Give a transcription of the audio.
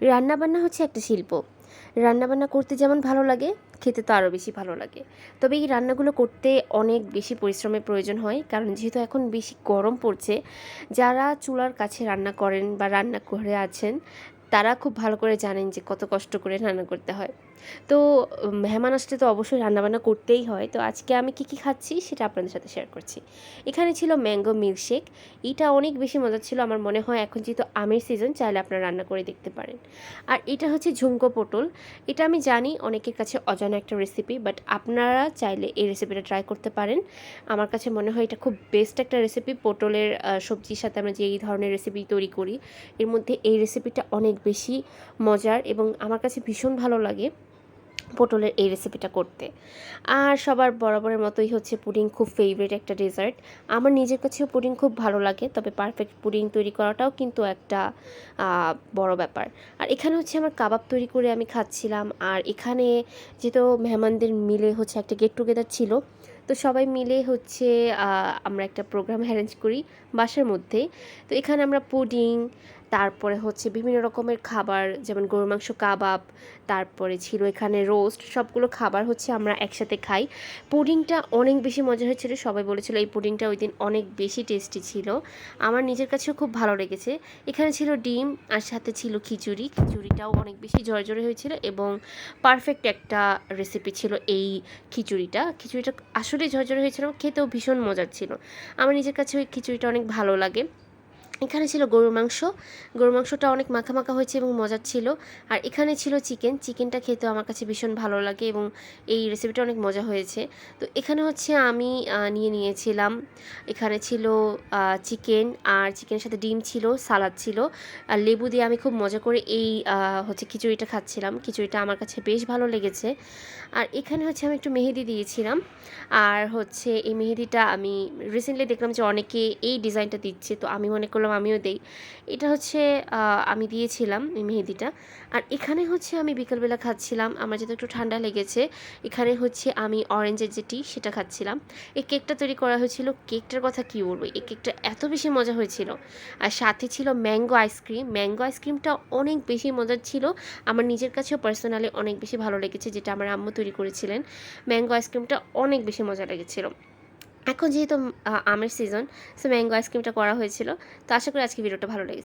রান্নাবান্না হচ্ছে একটা শিল্প। রান্নাবান্না করতে যেমন ভালো লাগে, খেতে তো আরও বেশি ভালো লাগে। তবে এই রান্নাগুলো করতে অনেক বেশি পরিশ্রমের প্রয়োজন হয়, কারণ যেহেতু এখন বেশি গরম পড়ছে, যারা চুলার কাছে রান্না করেন বা রান্না করে আছেন তারা খুব ভালো করে জানেন যে কত কষ্ট করে রান্না করতে হয়। তো মেহমান আসলে তো অবশ্যই রান্নাবান্না করতেই হয়। তো আজকে আমি কী কী খাচ্ছি সেটা আপনাদের সাথে শেয়ার করছি। এখানে ছিল ম্যাঙ্গো মিল্কশেক এটা অনেক বেশি মজার ছিল। আমার মনে হয় এখন যেহেতু আমের সিজন চাইলে আপনারা রান্না করে দেখতে পারেন। আর এটা হচ্ছে ঝুমকো পটল। এটা আমি জানি অনেকের কাছে অজানা একটা রেসিপি বাট আপনারা চাইলে এই রেসিপিটা ট্রাই করতে পারেন। আমার কাছে মনে হয় এটা খুব বেস্ট একটা রেসিপি পটলের সবজির সাথে আমরা যে এই ধরনের রেসিপি তৈরি করি, এর মধ্যে এই রেসিপিটা অনেক বেশি মজার এবং আমার কাছে ভীষণ ভালো লাগে পটলের এই রেসিপিটা করতে। আর সবার বরাবরের মতোই হচ্ছে পুডিং খুব ফেভারিট একটা ডেজার্ট আমার নিজের কাছেও পুডিং খুব ভালো লাগে, তবে পারফেক্ট পুডিং তৈরি করাটাও কিন্তু একটা বড় ব্যাপার। আর এখানে হচ্ছে আমার কাবাব তৈরি করে আমি খাচ্ছিলাম, আর এখানে যেহেতু মেহমানদের মিলে হচ্ছে একটা গেট টুগেদার ছিল, তো সবাই মিলে হচ্ছে আমরা একটা প্রোগ্রাম অ্যারেঞ্জ করি বাসার মধ্যে। তো এখানে আমরা পুডিং তারপরে হচ্ছে বিভিন্ন রকমের খাবার, যেমন গরুর মাংস, কাবাব, তারপরে ছিল এখানে রোস্ট সবগুলো খাবার হচ্ছে আমরা একসাথে খাই। পুডিংটা অনেক বেশি মজা হয়েছিল, সবাই বলেছিল এই পুডিংটা ওই দিন অনেক বেশি টেস্টি ছিল। আমার নিজের কাছেও খুব ভালো লেগেছে। এখানে ছিল ডিম আর সাথে ছিল খিচুড়ি। খিচুড়িটাও অনেক বেশি ঝরঝরে হয়েছিল এবং পারফেক্ট একটা রেসিপি ছিল এই খিচুড়িটা। খিচুড়িটা আসলেই ঝরঝরে হয়েছিল, খেতেও ভীষণ মজার ছিল। আমার নিজের কাছে ওই খিচুড়িটা অনেক ভালো লাগে। এখানে ছিল গরুর মাংস। গরুর মাংসটা অনেক মাখা মাখা হয়েছে এবং মজার ছিল। আর এখানে ছিল চিকেন। চিকেনটা খেতেও আমার কাছে ভীষণ ভালো লাগে এবং এই রেসিপিটা অনেক মজা হয়েছে। তো এখানে হচ্ছে আমি নিয়ে নিয়েছিলাম। এখানে ছিল চিকেন আর চিকেনের সাথে ডিম ছিল, সালাদ ছিল। আর লেবু দিয়ে আমি খুব মজা করে এই হচ্ছে খিচুড়িটা খাচ্ছিলাম। খিচুড়িটা আমার কাছে বেশ ভালো লেগেছে। আর এখানে হচ্ছে আমি একটু মেহেদি দিয়েছিলাম। আর হচ্ছে এই মেহেদিটা আমি রিসেন্টলি দেখলাম যে অনেকে এই ডিজাইনটা দিচ্ছে। তো আমি মনে করলাম আমিও দেই। এটা হচ্ছে আমি দিয়েছিলাম এই মেহেদিটা। আর এখানে হচ্ছে আমি বিকালবেলা খাচ্ছিলাম, আমার যেহেতু একটু ঠান্ডা লেগেছে, এখানে হচ্ছে আমি অরেঞ্জের যে টি সেটা খাচ্ছিলাম। এই কেকটা তৈরি করা হয়েছিল কেকটার কথা কী বলব? এই কেকটা এত বেশি মজা হয়েছিল। আর সাথে ছিল ম্যাঙ্গো আইসক্রিম ম্যাঙ্গো আইসক্রিমটা অনেক বেশি মজার ছিল। আমার নিজের কাছেও পার্সোনালি অনেক বেশি ভালো লেগেছে, যেটা আমার আম্মু তৈরি করেছিলেন। ম্যাঙ্গো আইসক্রিমটা অনেক বেশি মজা লেগেছিল। এখন যেহেতু আমের সিজন সো ম্যাঙ্গো আইসক্রিমটা করা হয়েছিল, তো আশা করি আজকে ভিডিওটা ভালো লেগেছে।